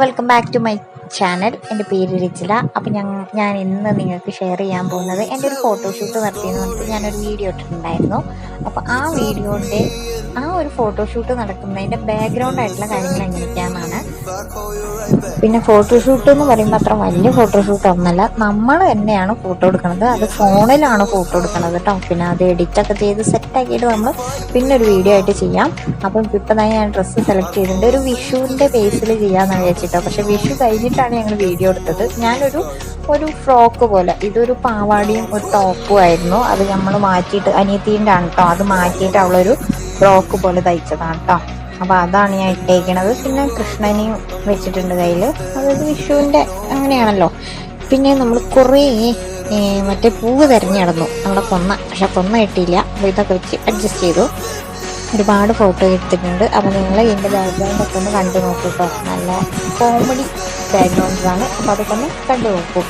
Welcome back to my channel എന്റെ പേര് രചില. അപ്പം ഞങ്ങൾ ഞാൻ ഇന്ന് നിങ്ങൾക്ക് ഷെയർ ചെയ്യാൻ പോകുന്നത് എന്റെ ഒരു ഫോട്ടോഷൂട്ട് നടത്തിയെന്ന് പറഞ്ഞിട്ട് ഞാനൊരു വീഡിയോ ഇട്ടിട്ടുണ്ടായിരുന്നു. അപ്പോൾ ആ വീഡിയോന്റെ ആ ഒരു ഫോട്ടോഷൂട്ട് നടക്കുന്നതിന്റെ ബാക്ക്ഗ്രൗണ്ട് ആയിട്ടുള്ള കാര്യങ്ങൾ എങ്ങനെയൊക്കെയാണെന്നാണ്. പിന്നെ ഫോട്ടോഷൂട്ട് എന്ന് പറയുമ്പോൾ അത്ര വലിയ ഫോട്ടോഷൂട്ട് ഒന്നല്ല നമ്മൾ തന്നെയാണ് ഫോട്ടോ എടുക്കുന്നത്. അത് ഫോണിലാണ് ഫോട്ടോ എടുക്കുന്നത് കേട്ടോ. പിന്നെ അത് എഡിറ്റ് ഒക്കെ ചെയ്ത് സെറ്റ് ആക്കിയിട്ട് നമ്മൾ പിന്നെ ഒരു വീഡിയോ ആയിട്ട് ചെയ്യാം. അപ്പം ഇപ്പം തന്നെ ഞാൻ ഡ്രസ്സ് സെലക്ട് ചെയ്തിട്ടുണ്ട്. ഒരു വിഷുവിന്റെ ബേസിൽ ചെയ്യാമെന്ന് വിചാരിച്ചിട്ടോ. പക്ഷെ വിഷു കഴിഞ്ഞിട്ടാണ് ഞങ്ങൾ വീഡിയോ എടുത്തത്. ഞാനൊരു ഒരു ഫ്രോക്ക് പോലെ ഇതൊരു പാവാടിയും ഒരു ടോപ്പും ആയിരുന്നു. അത് നമ്മൾ മാറ്റിയിട്ട് അനിയത്തീന്റെ ആണ് കേട്ടോ അത് മാറ്റിയിട്ട് അവളൊരു ഫ്രോക്ക് പോലെ തയ്ച്ചതാണ് കേട്ടോ അപ്പൊ അതാണ് ഞാൻ ഇട്ടേക്കണത്. പിന്നെ കൃഷ്ണനെയും വെച്ചിട്ടുണ്ട് കയ്യിൽ അതായത് വിഷുവിന്റെ അങ്ങനെയാണല്ലോ. പിന്നെ നമ്മൾ കുറേ മറ്റേ പൂവ് തിരഞ്ഞു നടന്നു. നമ്മുടെ കൊന്ന. പക്ഷെ കൊന്ന കിട്ടിയില്ല അപ്പോൾ ഇതൊക്കെ വെച്ച് അഡ്ജസ്റ്റ് ചെയ്തു. ഒരുപാട് ഫോട്ടോ എടുത്തിട്ടുണ്ട്. അപ്പോൾ നിങ്ങൾ എന്റെ ബാക്ക്ഗ്രൗണ്ട് ഒക്കെ ഒന്ന് കണ്ടു നോക്കൂ കേട്ടോ നല്ല കോമഡി ബാക്ക്ഗ്രൗണ്ട് ആണ്. അപ്പോൾ അതൊക്കെ ഒന്ന് കണ്ടു നോക്കൂ.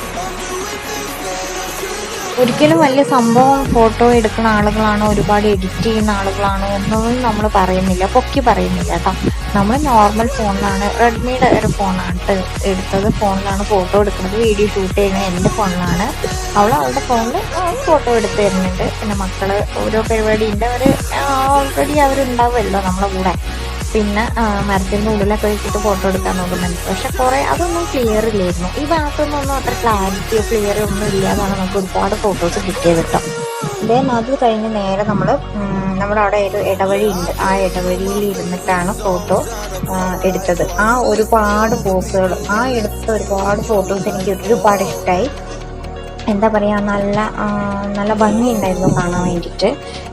ഒരിക്കലും വലിയ സംഭവം ഫോട്ടോ എടുക്കുന്ന ആളുകളാണോ ഒരുപാട് എഡിറ്റ് ചെയ്യുന്ന ആളുകളാണോ എന്നൊന്നും നമ്മൾ പറയുന്നില്ല പൊക്കി പറയുന്നില്ല കേട്ടോ. നമ്മൾ നോർമൽ ഫോണിലാണ് റെഡ്മിയുടെ ഒരു ഫോണാണ് എടുത്തത്. ഫോണിലാണ് ഫോട്ടോ എടുക്കുന്നത് വീഡിയോ ഷൂട്ട് ചെയ്യുന്നത് എന്റെ ഫോണിലാണ്. അവൾ അവളുടെ ഫോണിൽ ഫോട്ടോ എടുത്ത് തരുന്നുണ്ട്. പിന്നെ മക്കൾ ഓരോ പരിപാടിന്റെ അവർ ഓൾറെഡി അവരുണ്ടാവുമല്ലോ നമ്മളെ കൂടെ. പിന്നെ മരത്തിന്റെ ഉള്ളിലൊക്കെ വെച്ചിട്ട് ഫോട്ടോ എടുക്കാൻ നോക്കുന്നുണ്ട്. പക്ഷെ കുറെ അതൊന്നും ക്ലിയർ ഇല്ലായിരുന്നു. ഈ ഭാഗത്തൊന്നും അത്ര ക്ലാരിറ്റിയോ ക്ലിയറോ ഒന്നും ഇല്ലാതാണ് നമുക്ക് ഒരുപാട് ഫോട്ടോസ് കിട്ടിയത് കേട്ടോ. ദെൻ അത് കഴിഞ്ഞ് നേരെ നമ്മൾ നമ്മുടെ അവിടെ ഒരു ഇടവഴി ഉണ്ട്. ആ ഇടവഴിയിൽ ഇരുന്നിട്ടാണ് ഫോട്ടോ എടുത്തത്. ആ ഒരുപാട് പോസുകൾ ആ എടുത്ത ഒരുപാട് ഫോട്ടോസ് എനിക്ക് ഒരുപാട് ഇഷ്ടമായി എന്താ പറയുക നല്ല നല്ല ഭംഗിയുണ്ടായിരുന്നു കാണാൻ വേണ്ടിയിട്ട്.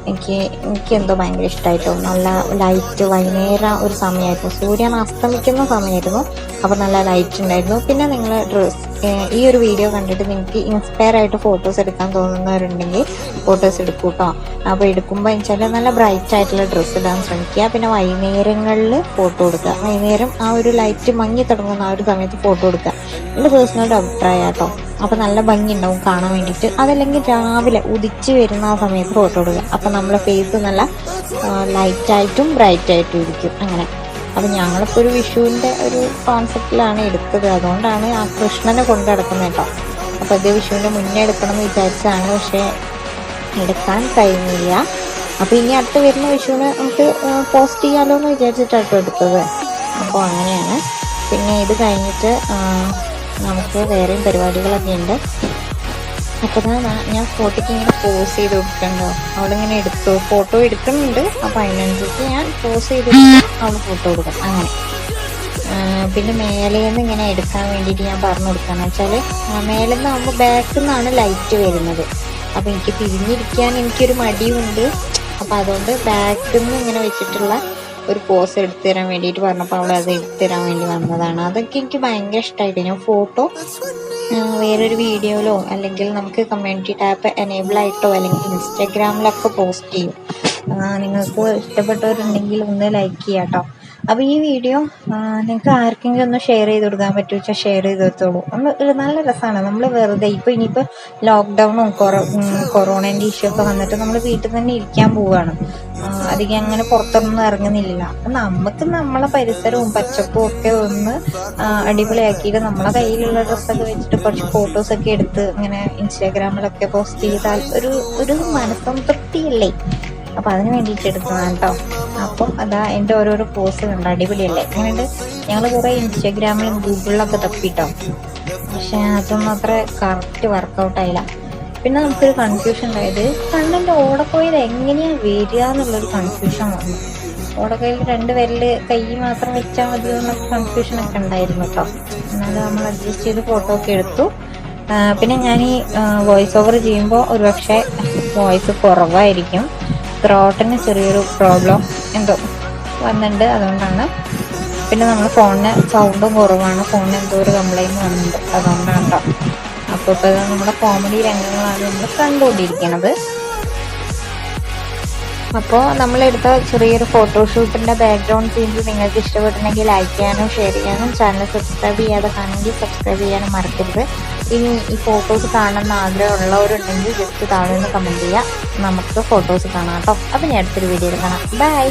എനിക്ക് എനിക്കെന്തോ ഭയങ്കര ഇഷ്ടമായിട്ടോ നല്ല ലൈറ്റ് വൈകുന്നേരം ഒരു സമയമായിരുന്നു സൂര്യൻ അസ്തമിക്കുന്ന സമയമായിരുന്നു അപ്പോൾ നല്ല ലൈറ്റ് ഉണ്ടായിരുന്നു. പിന്നെ നിങ്ങൾ ഡ്രസ് ഈ ഒരു വീഡിയോ കണ്ടിട്ട് നിങ്ങൾക്ക് ഇൻസ്പയർ ആയിട്ട് ഫോട്ടോസ് എടുക്കാൻ തോന്നുന്നവരുണ്ടെങ്കിൽ ഫോട്ടോസ് എടുക്കൂ കേട്ടോ അപ്പോൾ എടുക്കുമ്പോൾ വെച്ചാൽ നല്ല ബ്രൈറ്റ് ആയിട്ടുള്ള ഡ്രസ്സ് ഇടാൻ ശ്രമിക്കുക. പിന്നെ വൈകുന്നേരങ്ങളിൽ ഫോട്ടോ എടുക്കുക. വൈകുന്നേരം ആ ഒരു ലൈറ്റ് മങ്ങി തുടങ്ങുന്ന ആ ഒരു സമയത്ത് ഫോട്ടോ എടുക്കുക. എന്റെ പേഴ്സണൽ അഭിപ്രായം കേട്ടോ അപ്പോൾ നല്ല ഭംഗി ഉണ്ടാവും കാണാൻ വേണ്ടിയിട്ട്. അതല്ലെങ്കിൽ രാവിലെ ഉദിച്ച് വരുന്ന ആ സമയത്ത് ഫോട്ടോ എടുക്കുക അപ്പോൾ നമ്മുടെ ഫേസ് നല്ല ലൈറ്റായിട്ടും ബ്രൈറ്റ് ആയിട്ടും ഇരിക്കും. അങ്ങനെ. അപ്പം ഞങ്ങളിപ്പോൾ ഒരു വിഷുവിന്റെ ഒരു കോൺസെപ്റ്റിലാണ് എടുത്തത്. അതുകൊണ്ടാണ് ആ കൃഷ്ണനെ കൊണ്ട് നടക്കുന്നത് കേട്ടോ. അപ്പോൾ ഇത് വിഷുവിന്റെ മുന്നേ എടുക്കണം എന്ന് വിചാരിച്ചതാണ്. പക്ഷേ എടുക്കാൻ കഴിഞ്ഞില്ല. അപ്പോൾ ഇനി അടുത്ത് വരുന്ന വിഷുവിന് നമുക്ക് പോസ്റ്റ് ചെയ്യാലോ എന്ന് വിചാരിച്ചിട്ടാണ് എടുത്തത്. അപ്പോൾ അങ്ങനെയാണ്. പിന്നെ ഇത് കഴിഞ്ഞിട്ട് നമുക്ക് വേറെയും പരിപാടികളൊക്കെ ഉണ്ട്. അപ്പോൾ ഞാൻ ഫോട്ടോയ്ക്ക് ഇങ്ങനെ പോസ് ചെയ്ത് കൊടുക്കണ്ടോ അവളിങ്ങനെ എടുത്തു. ഫോട്ടോ എടുക്കുന്നുണ്ട്. അപ്പോൾ അതിനനുസരിച്ച് ഞാൻ പോസ് ചെയ്ത് അവൾ ഫോട്ടോ കൊടുക്കും. അങ്ങനെ. പിന്നെ മേലേന്ന് ഇങ്ങനെ എടുക്കാൻ വേണ്ടിയിട്ട് ഞാൻ പറഞ്ഞു കൊടുക്കാന്ന് വെച്ചാൽ മേലെന്ന് ആകുമ്പോൾ ബാക്കിൽ നിന്നാണ് ലൈറ്റ് വരുന്നത്. അപ്പോൾ എനിക്ക് തിരിഞ്ഞിരിക്കാൻ എനിക്കൊരു മടിയുണ്ട്. അപ്പോൾ അതുകൊണ്ട് ബാക്കിൽ നിന്ന് ഇങ്ങനെ വെച്ചിട്ടുള്ള ഒരു പോസ് എടുത്തു തരാൻ വേണ്ടിയിട്ട് പറഞ്ഞപ്പോൾ അവൾ അത് എടുത്തു തരാൻ വേണ്ടി വന്നതാണ്. അതൊക്കെ എനിക്ക് ഭയങ്കര ഇഷ്ടമായിട്ട് ഞാൻ ഫോട്ടോ വേറൊരു വീഡിയോയിലോ അല്ലെങ്കിൽ നമുക്ക് കമ്മ്യൂണിറ്റി ടാപ്പ് എനേബിൾ ആയിട്ടോ അല്ലെങ്കിൽ ഇൻസ്റ്റാഗ്രാമിലൊക്കെ പോസ്റ്റ് ചെയ്യും. നിങ്ങൾക്ക് ഇഷ്ടപ്പെട്ടവരുണ്ടെങ്കിൽ ഒന്ന് ലൈക്ക് ചെയ്യാം കേട്ടോ അപ്പോൾ ഈ വീഡിയോ നിങ്ങൾക്ക് ആർക്കെങ്കിലും ഒന്ന് ഷെയർ ചെയ്ത് കൊടുക്കാൻ പറ്റുമോ വെച്ചാൽ ഷെയർ ചെയ്ത് കൊടുത്തോളൂ. നമ്മൾ നല്ല രസമാണ് നമ്മൾ വെറുതെ ഇപ്പോൾ ഇനിയിപ്പോൾ ലോക്ക്ഡൗണും കൊറോ കൊറോണേന്റെ ഇഷ്യൂ ഒക്കെ വന്നിട്ട് നമ്മൾ വീട്ടിൽ തന്നെ ഇരിക്കാൻ പോവുകയാണ് അധികം അങ്ങനെ പുറത്തൊന്നും ഇറങ്ങുന്നില്ല നമുക്ക് നമ്മളെ പരിസരവും പച്ചപ്പും ഒക്കെ ഒന്ന് അടിപൊളിയാക്കിയിട്ട് നമ്മളെ കയ്യിലുള്ള ഡ്രസ്സൊക്കെ വെച്ചിട്ട് കുറച്ച് ഫോട്ടോസൊക്കെ എടുത്ത് ഇങ്ങനെ ഇൻസ്റ്റാഗ്രാമിലൊക്കെ പോസ്റ്റ് ചെയ്താൽ ഒരു ഒരു മനസ്സം മനസ്സംതൃപ്തിയല്ലേ? അപ്പം അതിന് വേണ്ടിയിട്ട് എടുത്തതാണ് കേട്ടോ അപ്പം അതാ എന്റെ ഓരോരോ പോസ്റ്റ് കണ്ടോ അടിപൊളിയല്ലേ? അങ്ങനെയുണ്ട്. ഞങ്ങൾ കുറേ ഇൻസ്റ്റാഗ്രാമിലും ഗൂഗിളിലൊക്കെ തപ്പിട്ടോ. പക്ഷെ അതൊന്നും അത്ര കറക്റ്റ് വർക്കൗട്ട് ആയില്ല. പിന്നെ നമുക്കൊരു കൺഫ്യൂഷൻ ഉണ്ടായത് കണ്ണിന്റെ ഓടക്കോയിൽ എങ്ങനെയാണ് വരിക എന്നുള്ളൊരു കൺഫ്യൂഷൻ വന്നു. ഓടക്കോയിൽ രണ്ട് വിരൽ കൈ മാത്രം വെച്ചാൽ മതി എന്നൊക്കെ കൺഫ്യൂഷൻ ഒക്കെ ഉണ്ടായിരുന്നു കേട്ടോ. എന്നാലും നമ്മൾ അഡ്ജസ്റ്റ് ചെയ്ത് ഫോട്ടോ ഒക്കെ എടുത്തു. പിന്നെ ഞാൻ ഈ വോയിസ് ഓവർ ചെയ്യുമ്പോൾ ഒരുപക്ഷെ വോയിസ് കുറവായിരിക്കും. ത്രോട്ടിന് ചെറിയൊരു പ്രോബ്ലം എന്തോ വന്നിട്ടുണ്ട് അതുകൊണ്ടാണ്. പിന്നെ നമ്മൾ ഫോണിന് സൗണ്ടും കുറവാണ്. ഫോണിന് എന്തോ ഒരു കംപ്ലൈന്റ് വന്നിട്ടുണ്ട് അതുകൊണ്ടാണ് അപ്പോൾ ഇപ്പോൾ നമ്മുടെ കോമഡി രംഗങ്ങളാണ് നമ്മൾ കണ്ടുകൊണ്ടിരിക്കുന്നത് അപ്പോൾ നമ്മളെടുത്ത ചെറിയൊരു ഫോട്ടോഷൂട്ടിന്റെ ബാക്ക്ഗ്രൗണ്ട് സീൻസ് നിങ്ങൾക്ക് ഇഷ്ടപ്പെട്ടിട്ടുണ്ടെങ്കിൽ ലൈക്ക് ചെയ്യാനും ഷെയർ ചെയ്യാനും ചാനൽ സബ്സ്ക്രൈബ് ചെയ്യാതെ കാണുമെങ്കിൽ സബ്സ്ക്രൈബ് ചെയ്യാനും മറക്കരുത്. ഇനി ഈ ഫോട്ടോസ് കാണുന്ന ആഗ്രഹമുള്ളവരുണ്ടെങ്കിൽ ജസ്റ്റ് താഴെ നിന്ന് കമന്റ് ചെയ്യുക നമുക്ക് ഫോട്ടോസ് കാണാം കേട്ടോ. അപ്പം ഞാൻ അടുത്തൊരു വീഡിയോയിൽ കാണാം. ബൈ